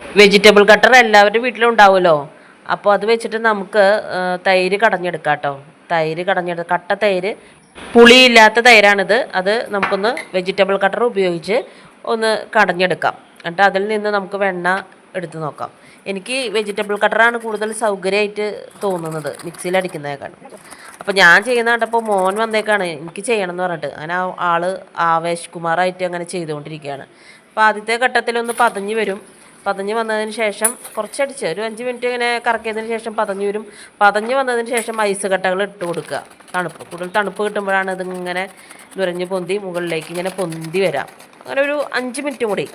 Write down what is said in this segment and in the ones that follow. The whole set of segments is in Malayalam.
വെജിറ്റബിൾ കട്ടർ എല്ലാവരുടെ വീട്ടിലും ഉണ്ടാവുമല്ലോ. അപ്പോൾ അത് വെച്ചിട്ട് നമുക്ക് തൈര് കടഞ്ഞെടുക്കാം കേട്ടോ തൈര് കടഞ്ഞെടുക്കുക കട്ട തൈര്. പുളിയില്ലാത്ത തൈരാണിത്. അത് നമുക്കൊന്ന് വെജിറ്റബിൾ കട്ടർ ഉപയോഗിച്ച് ഒന്ന് കടഞ്ഞെടുക്കാം. എന്നിട്ട് അതിൽ നിന്ന് നമുക്ക് വെണ്ണ എടുത്ത് നോക്കാം. എനിക്ക് വെജിറ്റബിൾ കട്ടറാണ് കൂടുതൽ സൗകര്യമായിട്ട് തോന്നുന്നത്. മിക്സിയിൽ അടിക്കുന്നതിനേക്കാളും. അപ്പോൾ ഞാൻ ചെയ്യുന്ന കണ്ടപ്പോൾ മോൻ വന്നേക്കാണ്. എനിക്ക് ചെയ്യണം എന്ന് പറഞ്ഞിട്ട്. അങ്ങനെ ആൾ ആവേശ് കുമാറായിട്ട് അങ്ങനെ ചെയ്തുകൊണ്ടിരിക്കുകയാണ്. അപ്പോൾ ആദ്യത്തെ ഘട്ടത്തിലൊന്ന് പതഞ്ഞ് വരും. പതഞ്ഞ് വന്നതിന് ശേഷം കുറച്ചടിച്ച് ഒരു അഞ്ച് മിനിറ്റ് ഇങ്ങനെ കറക്കിയതിന് ശേഷം പതഞ്ഞ് വരും. പതഞ്ഞ് വന്നതിന് ശേഷം ഐസ് കട്ടകൾ ഇട്ട് കൊടുക്കുക. തണുപ്പ് കൂടുതൽ തണുപ്പ് കിട്ടുമ്പോഴാണ് ഇതിങ്ങനെ നുരഞ്ഞ് പൊന്തി മുകളിലേക്ക് ഇങ്ങനെ പൊന്തി വരാം. അങ്ങനെ ഒരു അഞ്ച് മിനിറ്റ് കൂടി.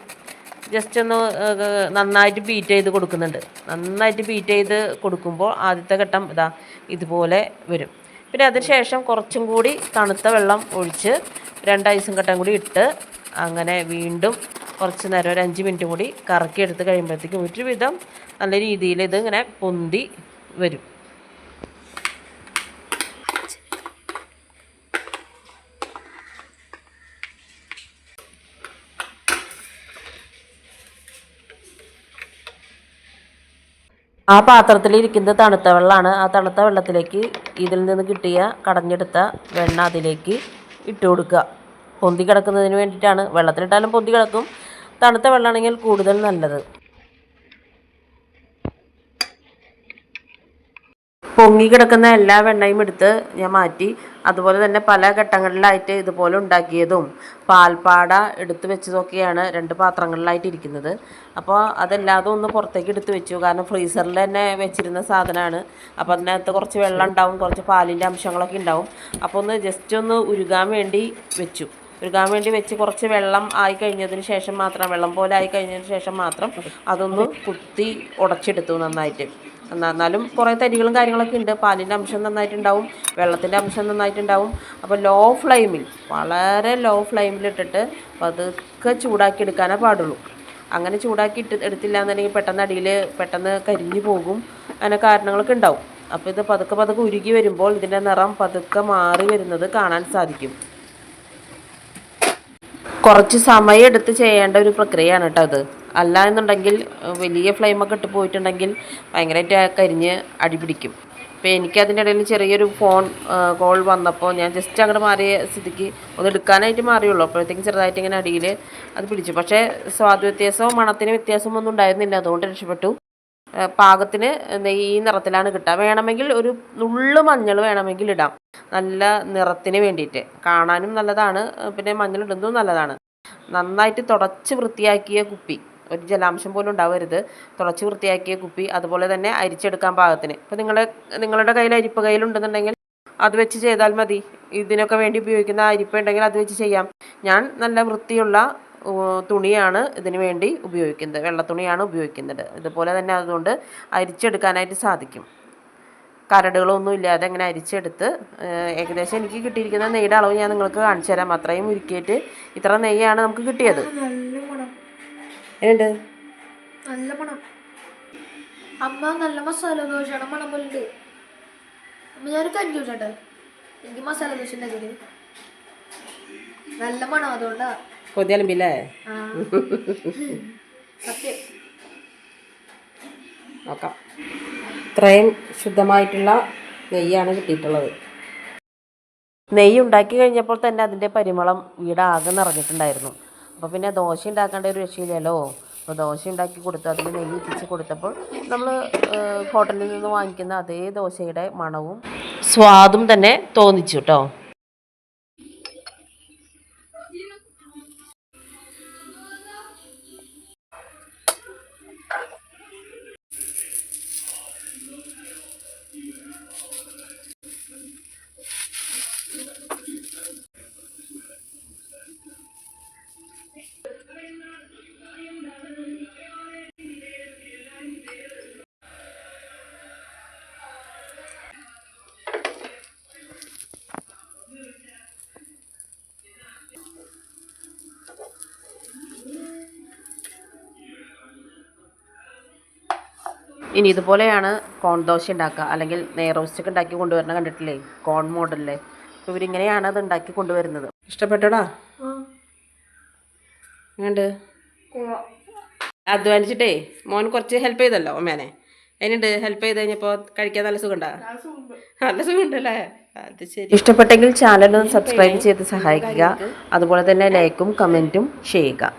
ജസ്റ്റ് ഒന്ന് നന്നായിട്ട് ബീറ്റ് ചെയ്ത് കൊടുക്കുന്നുണ്ട്. നന്നായിട്ട് ബീറ്റ് ചെയ്ത് കൊടുക്കുമ്പോൾ ആദ്യത്തെ ഘട്ടം ഇതാ ഇതുപോലെ വരും. പിന്നെ അതിന് ശേഷം കുറച്ചും കൂടി തണുത്ത വെള്ളം ഒഴിച്ച് രണ്ട് കട്ടം കൂടി ഇട്ട് അങ്ങനെ വീണ്ടും കുറച്ച് നേരം ഒരു അഞ്ച് മിനിറ്റ് കൂടി കറക്കി എടുത്ത് കഴിയുമ്പോഴത്തേക്കും ഒരുവിധം നല്ല രീതിയിൽ ഇത് ഇങ്ങനെ പൊന്തി വരും. ആ പാത്രത്തിൽ ഇരിക്കുന്നത് തണുത്ത വെള്ളമാണ്. ആ തണുത്ത വെള്ളത്തിലേക്ക് ഇതിൽ നിന്ന് കിട്ടിയ കടഞ്ഞെടുത്ത വെണ്ണ അതിലേക്ക് ഇട്ട് കൊടുക്കുക. പൊന്തി കിടക്കുന്നതിന് വേണ്ടിയിട്ടാണ്. വെള്ളത്തിലിട്ടാലും പൊന്തി കിടക്കും. തണുത്ത വെള്ളമാണെങ്കിൽ കൂടുതൽ നല്ലത്. പൊങ്ങി കിടക്കുന്ന എല്ലാ വെണ്ണയും എടുത്ത് ഞാൻ മാറ്റി അതുപോലെ തന്നെ പല ഘട്ടങ്ങളിലായിട്ട് ഇതുപോലെ ഉണ്ടാക്കിയതും പാൽപ്പാട എടുത്ത് വെച്ചതൊക്കെയാണ് രണ്ട് പാത്രങ്ങളിലായിട്ട് ഇരിക്കുന്നത്. അപ്പോൾ അതെല്ലാതും ഒന്ന് പുറത്തേക്ക് എടുത്ത് വെച്ചു. കാരണം ഫ്രീസറിൽ തന്നെ വെച്ചിരുന്ന സാധനമാണ്. അപ്പോൾ അതിനകത്ത് കുറച്ച് വെള്ളം ഉണ്ടാവും കുറച്ച് പാലിന്റെ അംശങ്ങളൊക്കെ ഉണ്ടാവും. അപ്പോൾ ഒന്ന് ജസ്റ്റ് ഒന്ന് ഉരുകാൻ വേണ്ടി വെച്ചു. ഉരുകാൻ വേണ്ടി വെച്ച് കുറച്ച് വെള്ളം ആയി കഴിഞ്ഞതിന് ശേഷം മാത്രം വെള്ളം പോലെ ആയി കഴിഞ്ഞതിന് ശേഷം മാത്രം അതൊന്ന് കുത്തി ഉടച്ചെടുത്തു നന്നായിട്ട്. എന്നാലും കുറേ തരികളും കാര്യങ്ങളൊക്കെ ഉണ്ട്. പാലിന്റെ അംശം നന്നായിട്ടുണ്ടാവും വെള്ളത്തിന്റെ അംശം നന്നായിട്ടുണ്ടാവും. അപ്പോൾ ലോ ഫ്ലെയിമിൽ വളരെ ലോ ഫ്ലെയിമിലിട്ടിട്ട് പതുക്കെ ചൂടാക്കി എടുക്കാനേ പാടുള്ളൂ. അങ്ങനെ ചൂടാക്കി ഇട്ട് എടുത്തില്ല എന്നുണ്ടെങ്കിൽ പെട്ടെന്ന് അടിയിൽ പെട്ടെന്ന് കരിഞ്ഞു പോകും. അങ്ങനെ കാരണങ്ങളൊക്കെ ഉണ്ടാവും. അപ്പോൾ ഇത് പതുക്കെ പതുക്കെ ഉരുകി വരുമ്പോൾ ഇതിന്റെ നിറം പതുക്കെ മാറി വരുന്നത് കാണാൻ സാധിക്കും. കുറച്ച് സമയം എടുത്ത് ചെയ്യേണ്ട ഒരു പ്രക്രിയയാണ് കേട്ടോ അത്. അല്ല എന്നുണ്ടെങ്കിൽ വലിയ ഫ്ലെയിമൊക്കെ ഇട്ട് പോയിട്ടുണ്ടെങ്കിൽ ഭയങ്കരമായിട്ട് കരിഞ്ഞ് അടിപിടിക്കും അപ്പോൾ എനിക്കതിന്റെ ഇടയിൽ ചെറിയൊരു ഫോൺ കോൾ വന്നപ്പോൾ ഞാൻ ജസ്റ്റ് അങ്ങോട്ട് മാറിയ സ്ഥിതിക്ക് ഒന്ന് എടുക്കാനായിട്ട് മാറിയുള്ളൂ. അപ്പോഴത്തേക്കും ചെറുതായിട്ട് ഇങ്ങനെ അടിയിൽ അത് പിടിച്ചു. പക്ഷേ സ്വാദ് വ്യത്യാസവും മണത്തിന് വ്യത്യാസവും ഒന്നും ഉണ്ടായിരുന്നില്ല. അതുകൊണ്ട് രക്ഷപ്പെട്ടു. പാകത്തിന് ഈ നിറത്തിലാണ് കിട്ടുക. വേണമെങ്കിൽ ഒരു നുള്ളു മഞ്ഞൾ വേണമെങ്കിൽ ഇടാം. നല്ല നിറത്തിന് വേണ്ടിയിട്ട്. കാണാനും നല്ലതാണ്. പിന്നെ മഞ്ഞൾ ഇടുന്നതും നല്ലതാണ്. നന്നായിട്ട് തുടച്ച് വൃത്തിയാക്കിയ കുപ്പി. ഒരു ജലാംശം പോലും ഉണ്ടാവരുത്. തുടച്ച് വൃത്തിയാക്കിയ കുപ്പി അതുപോലെ തന്നെ അരിച്ചെടുക്കാൻ പാകത്തിന്. ഇപ്പോൾ നിങ്ങളെ നിങ്ങളുടെ കയ്യിൽ അരിപ്പ് കയ്യിലുണ്ടെന്നുണ്ടെങ്കിൽ അത് വെച്ച് ചെയ്താൽ മതി. ഇതിനൊക്കെ വേണ്ടി ഉപയോഗിക്കുന്ന അരിപ്പ ഉണ്ടെങ്കിൽ അത് വെച്ച് ചെയ്യാം. ഞാൻ നല്ല വൃത്തിയുള്ള തുണിയാണ് ഇതിന് വേണ്ടി ഉപയോഗിക്കുന്നത്. വെള്ള തുണിയാണ് ഉപയോഗിക്കുന്നത്. ഇതുപോലെ തന്നെ അതുകൊണ്ട് അരിച്ചെടുക്കാനായിട്ട് സാധിക്കും. കരടുകളൊന്നും ഇല്ലാതെ അങ്ങനെ അരിച്ചെടുത്ത് ഏകദേശം എനിക്ക് കിട്ടിയിരിക്കുന്ന നെയ്യുടെ അളവ് ഞാൻ നിങ്ങൾക്ക് കാണിച്ചു തരാം. അത്രയും ഉരുക്കിയിട്ട് ഇത്ര നെയ്യാണ് നമുക്ക് കിട്ടിയത്. നല്ല മണം. ഏണ്ട് നല്ല മണം. അമ്മ നല്ല മസാല മണം പോലെ ഉണ്ട് അമ്മ ഞാനൊരു കാര്യം ചോദിച്ചോട്ടെ? എനിക്ക് മസാല ദോശ ഉണ്ടാക്കിയത് നല്ല മണം അതുകൊണ്ടാ. കൊതിയലമ്പില്ലേ ആ സത്യം നോക്കാം. ഇത്രയും ശുദ്ധമായിട്ടുള്ള നെയ്യാണ് കിട്ടിയിട്ടുള്ളത്. നെയ്യ് ഉണ്ടാക്കി കഴിഞ്ഞപ്പോൾ തന്നെ അതിന്റെ പരിമളം വീടാകെ നിറഞ്ഞിട്ടുണ്ടായിരുന്നു. അപ്പോൾ പിന്നെ ദോശ ഉണ്ടാക്കേണ്ട ഒരു രക്ഷയില്ലല്ലോ. അപ്പോൾ ദോശ ഉണ്ടാക്കി കൊടുത്ത് അതിൽ നെയ്യ് ഇറ്റിച്ച് കൊടുത്തപ്പോൾ നമ്മൾ ഹോട്ടലിൽ നിന്ന് വാങ്ങിക്കുന്ന അതേ ദോശയുടെ മണവും സ്വാദും തന്നെ തോന്നിച്ചു കേട്ടോ. ഇനി ഇതുപോലെയാണ് കോൺ ദോശ ഉണ്ടാക്കുക. അല്ലെങ്കിൽ നെയ്റോസ്റ്റൊക്കെ ഉണ്ടാക്കി കൊണ്ടുവരണം കണ്ടിട്ടില്ലേ? കോൺ മോഡലിലെ അപ്പോൾ ഇവരിങ്ങനെയാണ് അത് ഉണ്ടാക്കി കൊണ്ടുവരുന്നത്. ഇഷ്ടപ്പെട്ടോടാ? എങ്ങനെയുണ്ട്? അധ്വാനിച്ചിട്ടേ? മോൻ കുറച്ച് ഹെൽപ്പ് ചെയ്തല്ലോ അമ്മേനെ അതിനുണ്ട് ഹെൽപ്പ് ചെയ്ത് കഴിഞ്ഞപ്പോൾ കഴിക്കാൻ നല്ല സുഖമുണ്ടാ? നല്ല സുഖമുണ്ടല്ലേ? അത് ശരി. ഇഷ്ടപ്പെട്ടെങ്കിൽ ചാനൽ ഒന്ന് സബ്സ്ക്രൈബ് ചെയ്ത് സഹായിക്കുക. അതുപോലെ തന്നെ ലൈക്കും കമന്റും ചെയ്യുക.